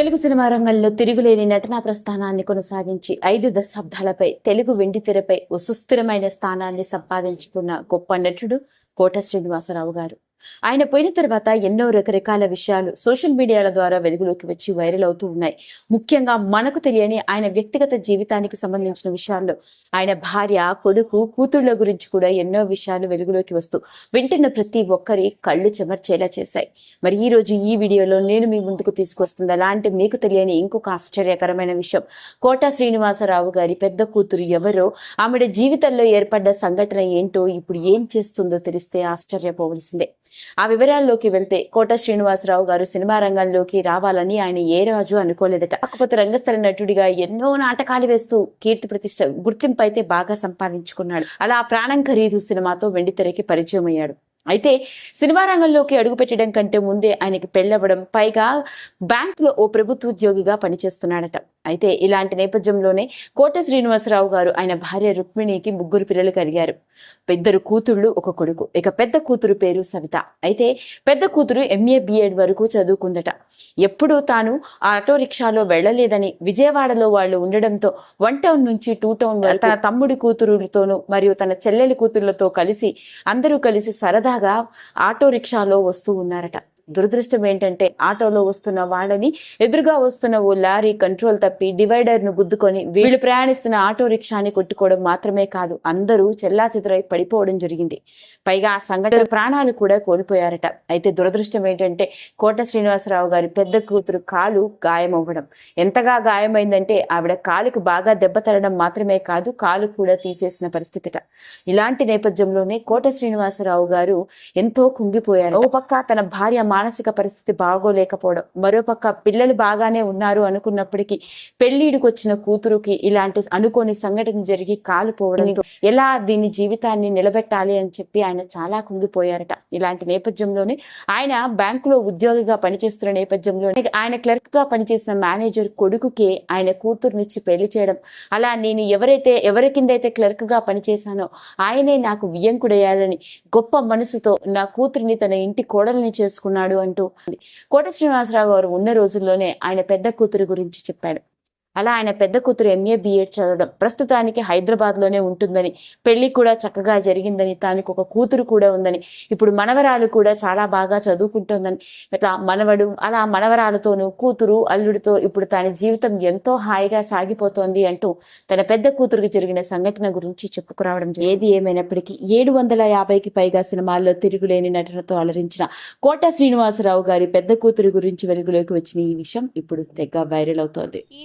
Telugu cinema రంగంలో తిరుగులేని నటనా ప్రస్థానాన్ని కొనసాగించి ఐదు దశాబ్దాలపై తెలుగు వెండితెరపై ఓ సుస్థిరమైన స్థానాన్ని సంపాదించుకున్న గొప్ప నటుడు కోట శ్రీనివాసరావు గారు. ఆయన పోయిన తర్వాత ఎన్నో రకరకాల విషయాలు సోషల్ మీడియాల ద్వారా వెలుగులోకి వచ్చి వైరల్ అవుతూ ఉన్నాయి. ముఖ్యంగా మనకు తెలియని ఆయన వ్యక్తిగత జీవితానికి సంబంధించిన విషయాల్లో ఆయన భార్య కొడుకు కూతుళ్ళ గురించి కూడా ఎన్నో విషయాలు వెలుగులోకి వస్తూ వింటున్న ప్రతి ఒక్కరి కళ్ళు చెమర్చేలా చేశాయి. మరి ఈ రోజు ఈ వీడియోలో నేను మీ ముందుకు తీసుకొస్తుంది అలాంటి మీకు తెలియని ఇంకొక ఆశ్చర్యకరమైన విషయం. కోట శ్రీనివాసరావు గారి పెద్ద కూతురు ఎవరో ఆమెడ జీవితంలో ఏర్పడ్డ సంఘటన ఏంటో ఇప్పుడు ఏం చేస్తుందో తెలిస్తే ఆశ్చర్యపోవలసిందే. ఆ వివరాల్లోకి వెళ్తే కోట శ్రీనివాసరావు గారు సినిమా రంగంలోకి రావాలని ఆయన ఏ రాజు అనుకోలేదట. కాకపోతే రంగస్థల నటుడిగా ఎన్నో నాటకాలు వేస్తూ కీర్తి ప్రతిష్ట గుర్తింపు అయితే బాగా సంపాదించుకున్నాడు. అలా ప్రాణం ఖరీదు సినిమాతో వెండితెరకి పరిచయం అయ్యాడు అయితే సినిమా రంగంలోకి అడుగుపెట్టడం కంటే ముందే ఆయనకి పెళ్ళవ్వడం పైగా బ్యాంకులో ఓ ప్రభుత్వ ఉద్యోగిగా పనిచేస్తున్నాడట. అయితే ఇలాంటి నేపథ్యంలోనే కోట శ్రీనివాసరావు గారు ఆయన భార్య రుక్మిణికి ముగ్గురు పిల్లలు కలిగారు. ఇద్దరు కూతుళ్ళు ఒక కొడుకు ఇక పెద్ద కూతురు పేరు సవిత. అయితే పెద్ద కూతురు ఎంఏ బిఎడ్ వరకు చదువుకుందట. ఎప్పుడూ తాను ఆటో రిక్షాలో వెళ్ళలేదని విజయవాడలో వాళ్ళు ఉండడంతో వన్ టౌన్ నుంచి టూ టౌన్ తన తమ్ముడి కూతురులతోనూ మరియు తన చెల్లెలి కూతుర్లతో కలిసి అందరూ కలిసి సరదాగా ఆటో రిక్షాలో వస్తూ ఉన్నారట. దురదృష్టం ఏంటంటే ఆటోలో వస్తున్న వాళ్ళని ఎదురుగా వస్తున్న ఓ లారీ కంట్రోల్ తప్పి డివైడర్ను గుద్దుకొని వీళ్ళు ప్రయాణిస్తున్న ఆటో రిక్షాని కొట్టుకోవడం మాత్రమే కాదు అందరూ చెల్లాచెదురై పడిపోవడం జరిగింది. పైగా ఆ సంఘటన ప్రాణాలు కూడా కోల్పోయారట. అయితే దురదృష్టం ఏంటంటే కోట శ్రీనివాసరావు గారి పెద్ద కూతురు కాలు గాయమవ్వడం. ఎంతగా గాయమైందంటే ఆవిడ కాలుకు బాగా దెబ్బ తరడం మాత్రమే కాదు కాలు కూడా తీసేసిన పరిస్థితిట. ఇలాంటి నేపథ్యంలోనే కోట శ్రీనివాసరావు గారు ఎంతో కుంగిపోయారు ఓ పక్క తన భార్య మానసిక పరిస్థితి బాగోలేకపోవడం. మరోపక్క పిల్లలు బాగానే ఉన్నారు అనుకున్నప్పటికీ పెళ్ళిడికి వచ్చిన కూతురుకి ఇలాంటి అనుకోని సంఘటన జరిగి కాలిపోవడంతో ఎలా దీని జీవితాన్ని నిలబెట్టాలి అని చెప్పి ఆయన చాలా కుంగిపోయారట. ఇలాంటి నేపథ్యంలోనే ఆయన బ్యాంకులో ఉద్యోగిగా పనిచేస్తున్న నేపథ్యంలోనే ఆయన క్లర్క్గా పనిచేసిన మేనేజర్ కొడుకుకి ఆయన కూతురునిచ్చి పెళ్ళి చేయడం. అలా నేను ఎవరైతే ఎవరి కిందైతే క్లర్క్గా పనిచేశానో ఆయనే నాకు వియ్యంకుడయ్యాలని గొప్ప మనసుతో నా కూతురిని తన ఇంటి కోడల్ని చేసుకున్నాడు. అంటూ కోట శ్రీనివాసరావు గారు ఉన్న రోజుల్లోనే ఆయన పెద్ద కూతురు గురించి చెప్పాడు. అలా ఆయన పెద్ద కూతురు ఎంఏ బిఎడ్ చదవడం ప్రస్తుతానికి హైదరాబాద్లోనే ఉంటుందని పెళ్ళి కూడా చక్కగా జరిగిందని తనకు ఒక కూతురు కూడా ఉందని ఇప్పుడు మనవరాలు కూడా చాలా బాగా చదువుకుంటోందని ఇట్లా మనవడు అలా మనవరాలతోనూ కూతురు అల్లుడితో ఇప్పుడు తన జీవితం ఎంతో హాయిగా సాగిపోతోంది అంటూ తన పెద్ద కూతురుకి జరిగిన సంఘటన గురించి చెప్పుకురావడం జరిగింది. ఏది ఏమైనప్పటికీ ఏడు వందల యాభైకి పైగా సినిమాల్లో తిరుగులేని నటనతో అలరించిన కోట శ్రీనివాసరావు గారి పెద్ద కూతురు గురించి వెలుగులోకి వచ్చిన ఈ విషయం ఇప్పుడు తెగ వైరల్ అవుతోంది ఈ